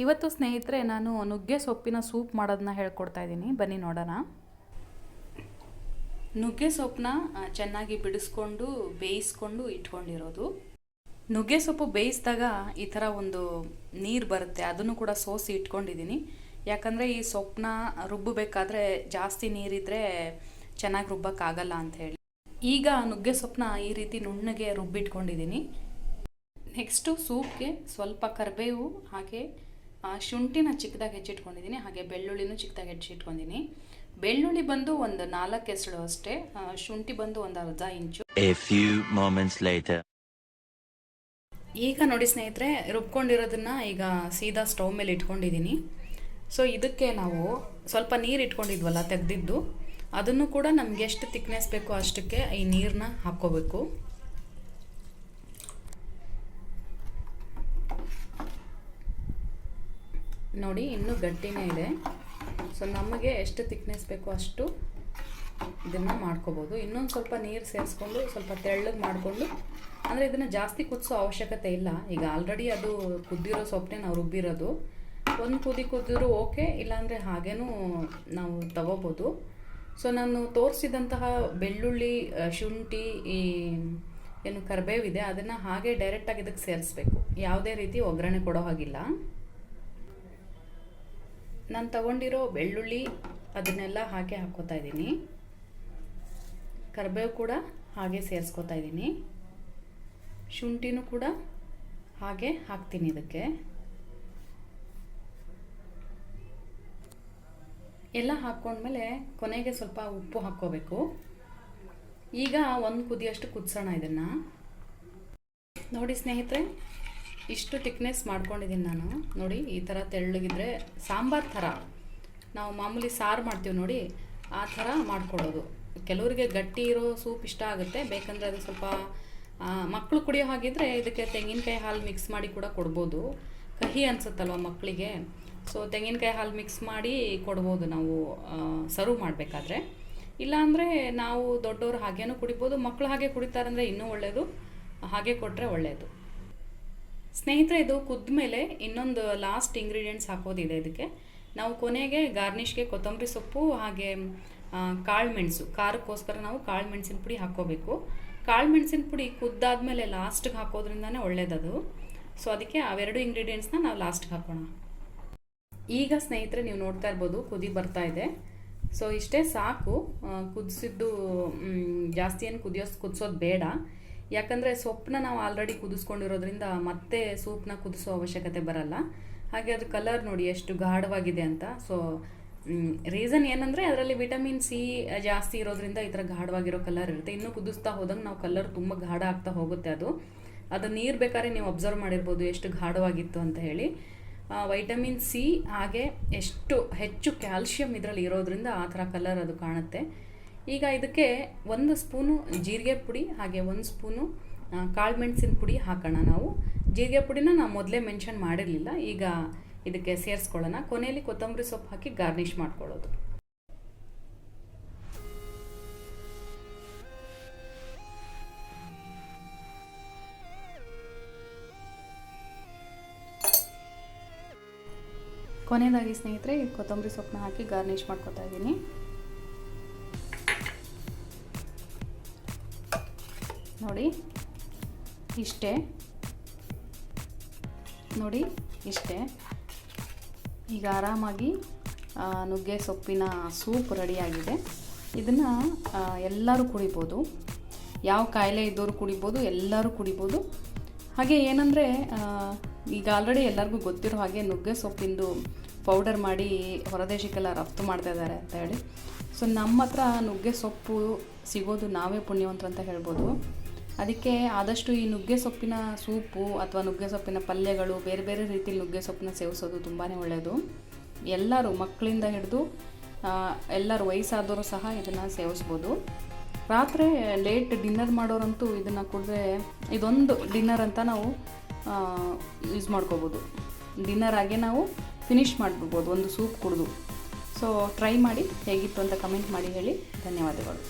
ಇವತ್ತು ಸ್ನೇಹಿತರೆ, ನಾನು ನುಗ್ಗೆ ಸೊಪ್ಪಿನ ಸೂಪ್ ಮಾಡೋದನ್ನ ಹೇಳ್ಕೊಡ್ತಾ ಇದ್ದೀನಿ. ಬನ್ನಿ ನೋಡೋಣ. ನುಗ್ಗೆ ಸೊಪ್ಪನ್ನ ಚೆನ್ನಾಗಿ ಬಿಡಿಸ್ಕೊಂಡು, ಬೇಯಿಸ್ಕೊಂಡು ಇಟ್ಕೊಂಡಿರೋದು. ನುಗ್ಗೆ ಸೊಪ್ಪು ಬೇಯಿಸಿದಾಗ ಈ ಥರ ಒಂದು ನೀರು ಬರುತ್ತೆ, ಅದನ್ನು ಕೂಡ ಸೋಸಿ ಇಟ್ಕೊಂಡಿದ್ದೀನಿ. ಯಾಕಂದರೆ ಈ ಸೊಪ್ಪನ್ನ ರುಬ್ಬಬೇಕಾದ್ರೆ ಜಾಸ್ತಿ ನೀರಿದ್ರೆ ಚೆನ್ನಾಗಿ ರುಬ್ಬಕ್ಕಾಗಲ್ಲ ಅಂತ ಹೇಳಿ. ಈಗ ನುಗ್ಗೆ ಸೊಪ್ಪನ್ನ ಈ ರೀತಿ ನುಣ್ಣಗೆ ರುಬ್ಬಿಟ್ಕೊಂಡಿದ್ದೀನಿ. ನೆಕ್ಸ್ಟು ಸೂಪ್ಗೆ ಸ್ವಲ್ಪ ಕರಿಬೇವು ಹಾಗೆ ಶುಂಠಿನ ಚಿಕ್ಕದಾಗಿ ಹೆಚ್ಚಿಟ್ಕೊಂಡಿದ್ದೀನಿ ಹಾಗೆ ಬೆಳ್ಳುಳ್ಳಿನೂ ಚಿಕ್ಕದಾಗಿ ಹೆಚ್ಚಿಟ್ಕೊಂಡಿದ್ದೀನಿ. ಬೆಳ್ಳುಳ್ಳಿ ಬಂದು ಒಂದು ನಾಲ್ಕು ಎಸಳು ಅಷ್ಟೇ ಶುಂಠಿ ಬಂದು ಒಂದು ಅರ್ಧ ಇಂಚು. ಈಗ ನೋಡಿ ಸ್ನೇಹಿತರೆ ರುಬ್ಕೊಂಡಿರೋದನ್ನ ಈಗ ಸೀದಾ ಸ್ಟವ್ ಮೇಲೆ ಇಟ್ಕೊಂಡಿದ್ದೀನಿ. ಸೊ ಇದಕ್ಕೆ ನಾವು ಸ್ವಲ್ಪ ನೀರು ಇಟ್ಕೊಂಡಿದ್ವಲ್ಲ ತೆಗೆದಿದ್ದು ಅದನ್ನು ಕೂಡ ನಮ್ಗೆ ಎಷ್ಟು ತಿಕ್ನೆಸ್ ಬೇಕೋ ಅಷ್ಟಕ್ಕೆ ಈ ನೀರನ್ನ ಹಾಕ್ಕೋಬೇಕು. ನೋಡಿ, ಇನ್ನೂ ಗಟ್ಟಿನೇ ಇದೆ. ಸೊ ನಮಗೆ ಎಷ್ಟು ತಿಕ್ನೆಸ್ ಬೇಕೋ ಅಷ್ಟು ಇದನ್ನು ಮಾಡ್ಕೋಬೋದು. ಇನ್ನೊಂದು ಸ್ವಲ್ಪ ನೀರು ಸೇರಿಸ್ಕೊಂಡು ಸ್ವಲ್ಪ ತೆಳ್ಳಗೆ ಮಾಡಿಕೊಂಡು, ಅಂದರೆ ಇದನ್ನು ಜಾಸ್ತಿ ಕುದಿಸೋ ಅವಶ್ಯಕತೆ ಇಲ್ಲ. ಈಗ ಆಲ್ರೆಡಿ ಅದು ಕುದ್ದಿರೋ ಸೊಪ್ಪನ್ನೇ ನಾವು ರುಬ್ಬಿರೋದು. ಒಂದು ಕುದಿ ಕುದ್ದಿದ್ರು ಓಕೆ, ಇಲ್ಲಾಂದರೆ ಹಾಗೇನೂ ನಾವು ತಗೋಬೋದು. ಸೊ ನಾನು ತೋರಿಸಿದಂತಹ ಬೆಳ್ಳುಳ್ಳಿ ಶುಂಠಿ, ಈ, ಏನು ಕರಿಬೇವಿದೆ, ಅದನ್ನು ಹಾಗೆ ಡೈರೆಕ್ಟಾಗಿ ಇದಕ್ಕೆ ಸೇರಿಸ್ಬೇಕು. ಯಾವುದೇ ರೀತಿ ಒಗ್ಗರಣೆ ಕೊಡೋ ಹಾಗಿಲ್ಲ. ನಾನು ತಗೊಂಡಿರೋ ಬೆಳ್ಳುಳ್ಳಿ ಅದನ್ನೆಲ್ಲ ಹಾಗೆ ಹಾಕ್ಕೋತಾ ಇದ್ದೀನಿ. ಕರಿಬೇವು ಕೂಡ ಹಾಗೆ ಸೇರಿಸ್ಕೋತಾ ಇದ್ದೀನಿ. ಶುಂಠಿನೂ ಕೂಡ ಹಾಗೆ ಹಾಕ್ತೀನಿ ಇದಕ್ಕೆ. ಎಲ್ಲ ಹಾಕ್ಕೊಂಡ್ಮೇಲೆ ಕೊನೆಗೆ ಸ್ವಲ್ಪ ಉಪ್ಪು ಹಾಕ್ಕೋಬೇಕು. ಈಗ ಒಂದು ಕುದಿಯಷ್ಟು ಕುದಿಸೋಣ ಇದನ್ನು. ನೋಡಿ ಸ್ನೇಹಿತರೆ ಇಷ್ಟು ತಿಕ್ನೆಸ್ ಮಾಡ್ಕೊಂಡಿದ್ದೀನಿ ನಾನು. ನೋಡಿ, ಈ ಥರ ತೆಳ್ಳಗಿದ್ರೆ ಸಾಂಬಾರ್ ಥರ. ನಾವು ಮಾಮೂಲಿ ಸಾರು ಮಾಡ್ತೀವಿ ನೋಡಿ, ಆ ಥರ ಮಾಡ್ಕೊಳ್ಳೋದು. ಕೆಲವರಿಗೆ ಗಟ್ಟಿ ಇರೋ ಸೂಪ್ ಇಷ್ಟ ಆಗುತ್ತೆ. ಬೇಕಂದರೆ ಅದು ಸ್ವಲ್ಪ ಮಕ್ಕಳು ಕುಡಿಯೋ ಹಾಗಿದ್ರೆ ಇದಕ್ಕೆ ತೆಂಗಿನಕಾಯಿ ಹಾಲು ಮಿಕ್ಸ್ ಮಾಡಿ ಕೂಡ ಕೊಡ್ಬೋದು. ಕಹಿ ಅನಿಸುತ್ತಲ್ವ ಮಕ್ಕಳಿಗೆ ಸೊ ತೆಂಗಿನಕಾಯಿ ಹಾಲು ಮಿಕ್ಸ್ ಮಾಡಿ ಕೊಡ್ಬೋದು ನಾವು ಸರ್ವ್ ಮಾಡಬೇಕಾದ್ರೆ. ಇಲ್ಲಾಂದರೆ ನಾವು ದೊಡ್ಡವರು ಹಾಗೇನೂ ಕುಡಿಬೋದು. ಮಕ್ಕಳು ಹಾಗೆ ಕುಡಿತಾರಂದರೆ ಇನ್ನೂ ಒಳ್ಳೆಯದು ಹಾಗೆ ಕೊಟ್ಟರೆ ಒಳ್ಳೆಯದು ಸ್ನೇಹಿತರೆ, ಇದು ಕುದ್ದ ಮೇಲೆ ಇನ್ನೊಂದು ಲಾಸ್ಟ್ ಇಂಗ್ರೀಡಿಯೆಂಟ್ಸ್ ಹಾಕೋದಿದೆ ಇದಕ್ಕೆ. ನಾವು ಕೊನೆಗೆ ಗಾರ್ನಿಷ್ಗೆ ಕೊತ್ತಂಬರಿ ಸೊಪ್ಪು, ಹಾಗೆ ಕಾಳು ಮೆಣಸು ಖಾರಕ್ಕೋಸ್ಕರ ನಾವು ಕಾಳು ಮೆಣಸಿನ ಪುಡಿ ಹಾಕ್ಕೋಬೇಕು. ಕಾಳು ಮೆಣಸಿನ ಪುಡಿ ಕುದ್ದಾದ್ಮೇಲೆ ಲಾಸ್ಟ್ಗೆ ಹಾಕೋದ್ರಿಂದನೇ ಒಳ್ಳೇದದು. ಸೊ ಅದಕ್ಕೆ ಅವೆರಡು ಇಂಗ್ರೀಡಿಯೆಂಟ್ಸ್ನ ನಾವು ಲಾಸ್ಟ್ಗೆ ಹಾಕೋಣ. ಈಗ ಸ್ನೇಹಿತರೆ, ನೀವು ನೋಡ್ತಾ ಇರ್ಬೋದು, ಕುದಿ ಬರ್ತಾ ಇದೆ. ಸೊ ಇಷ್ಟೇ ಸಾಕು. ಕುದಿಸಿದ್ದು ಜಾಸ್ತಿ ಏನು ಕುದಿಯೋಸ್ ಕುದಿಸೋದು ಬೇಡ. ಯಾಕಂದರೆ ಸೊಪ್ಪನ್ನ ನಾವು ಆಲ್ರೆಡಿ ಕುದಿಸ್ಕೊಂಡಿರೋದ್ರಿಂದ ಮತ್ತೆ ಸೂಪ್ನ ಕುದಿಸೋ ಅವಶ್ಯಕತೆ ಬರಲ್ಲ. ಹಾಗೆ ಅದ್ರ ಕಲರ್ ನೋಡಿ ಎಷ್ಟು ಗಾಢವಾಗಿದೆ ಅಂತ. ಸೊ ರೀಸನ್ ಏನಂದರೆ ಅದರಲ್ಲಿ ವಿಟಮಿನ್ ಸಿ ಜಾಸ್ತಿ ಇರೋದ್ರಿಂದ ಈ ಥರ ಗಾಢವಾಗಿರೋ ಕಲರ್ ಇರುತ್ತೆ. ಇನ್ನೂ ಕುದಿಸ್ತಾ ಹೋದಂಗೆ ನಾವು ಕಲರ್ ತುಂಬ ಗಾಢ ಆಗ್ತಾ ಹೋಗುತ್ತೆ ಅದು. ಅದು ನೀರು ಬೇಕಾದ್ರೆ ನೀವು ಅಬ್ಸರ್ವ್ ಮಾಡಿರ್ಬೋದು ಎಷ್ಟು ಗಾಢವಾಗಿತ್ತು ಅಂತ ಹೇಳಿ. ವೈಟಮಿನ್ ಸಿ ಹಾಗೆ ಎಷ್ಟು ಹೆಚ್ಚು ಕ್ಯಾಲ್ಶಿಯಂ ಇದರಲ್ಲಿ ಇರೋದ್ರಿಂದ ಆ ಥರ ಕಲರ್ ಅದು ಕಾಣುತ್ತೆ. ಈಗ ಇದಕ್ಕೆ ಒಂದು ಸ್ಪೂನು ಜೀರಿಗೆ ಪುಡಿ, ಹಾಗೆ ಒಂದು ಸ್ಪೂನು ಕಾಳು ಮೆಣಸಿನ ಪುಡಿ ಹಾಕೋಣ ನಾವು. ಜೀರಿಗೆ ಪುಡಿನ ನಾವು ಮೊದಲೇ ಮೆನ್ಷನ್ ಮಾಡಿರಲಿಲ್ಲ, ಈಗ ಇದಕ್ಕೆ ಸೇರಿಸ್ಕೊಳ್ಳೋಣ. ಕೊನೆಯಲ್ಲಿ ಕೊತ್ತಂಬರಿ ಸೊಪ್ಪು ಹಾಕಿ ಗಾರ್ನಿಷ್ ಮಾಡ್ಕೊಳ್ಳೋದು. ಕೊನೆಯದಾಗಿ ಸ್ನೇಹಿತರೆ ಈ ಕೊತ್ತಂಬರಿ ಸೊಪ್ಪನ್ನ ಹಾಕಿ ಗಾರ್ನಿಷ್ ಮಾಡ್ಕೊತಾ ಇದ್ದೀನಿ. ನೋಡಿ, ಇಷ್ಟೇ. ನೋಡಿ, ಇಷ್ಟೇ. ಈಗ ಆರಾಮಾಗಿ ನುಗ್ಗೆ ಸೊಪ್ಪಿನ ಸೂಪ್ ರೆಡಿಯಾಗಿದೆ. ಇದನ್ನು ಎಲ್ಲರೂ ಕುಡಿಬೋದು. ಯಾವ ಕಾಯಿಲೆ ಇದ್ದವರು ಕುಡಿಬೋದು, ಎಲ್ಲರೂ ಕುಡಿಬೋದು. ಹಾಗೆ ಏನಂದರೆ ಈಗ ಆಲ್ರೆಡಿ ಎಲ್ಲರಿಗೂ ಗೊತ್ತಿರೋ ಹಾಗೆ ನುಗ್ಗೆ ಸೊಪ್ಪಿಂದು ಪೌಡರ್ ಮಾಡಿ ಹೊರದೇಶಕ್ಕೆಲ್ಲ ರಫ್ತು ಮಾಡ್ತಾ ಇದ್ದಾರೆ ಅಂತ ಹೇಳಿ. ಸೊ ನಮ್ಮ ಹತ್ರ ನುಗ್ಗೆ ಸೊಪ್ಪು ಸಿಗೋದು ನಾವೇ ಪುಣ್ಯವಂತರು ಅಂತ ಹೇಳ್ಬೋದು. ಅದಕ್ಕೆ ಆದಷ್ಟು ಈ ನುಗ್ಗೆ ಸೊಪ್ಪಿನ ಸೂಪು ಅಥವಾ ನುಗ್ಗೆ ಸೊಪ್ಪಿನ ಪಲ್ಯಗಳು, ಬೇರೆ ಬೇರೆ ರೀತಿಯಲ್ಲಿ ನುಗ್ಗೆ ಸೊಪ್ಪನ್ನ ಸೇವಿಸೋದು ತುಂಬಾ ಒಳ್ಳೆಯದು ಎಲ್ಲರೂ ಮಕ್ಕಳಿಂದ ಹಿಡಿದು ಎಲ್ಲರೂ ವಯಸ್ಸಾದವರು ಸಹ ಇದನ್ನು ಸೇವಿಸ್ಬೋದು. ರಾತ್ರಿ ಲೇಟ್ ಡಿನ್ನರ್ ಮಾಡೋರಂತೂ ಇದನ್ನು ಕುಡಿದ್ರೆ ಇದೊಂದು ಡಿನ್ನರ್ ಅಂತ ನಾವು ಯೂಸ್ ಮಾಡ್ಕೋಬೋದು. ಡಿನ್ನರ್ ಆಗಿ ನಾವು ಫಿನಿಶ್ ಮಾಡಿಬಿಡ್ಬೋದು, ಒಂದು ಸೂಪ್ ಕುಡಿದು. ಸೊ ಟ್ರೈ ಮಾಡಿ, ಹೇಗಿತ್ತು ಅಂತ ಕಮೆಂಟ್ ಮಾಡಿ ಹೇಳಿ, ಧನ್ಯವಾದಗಳು.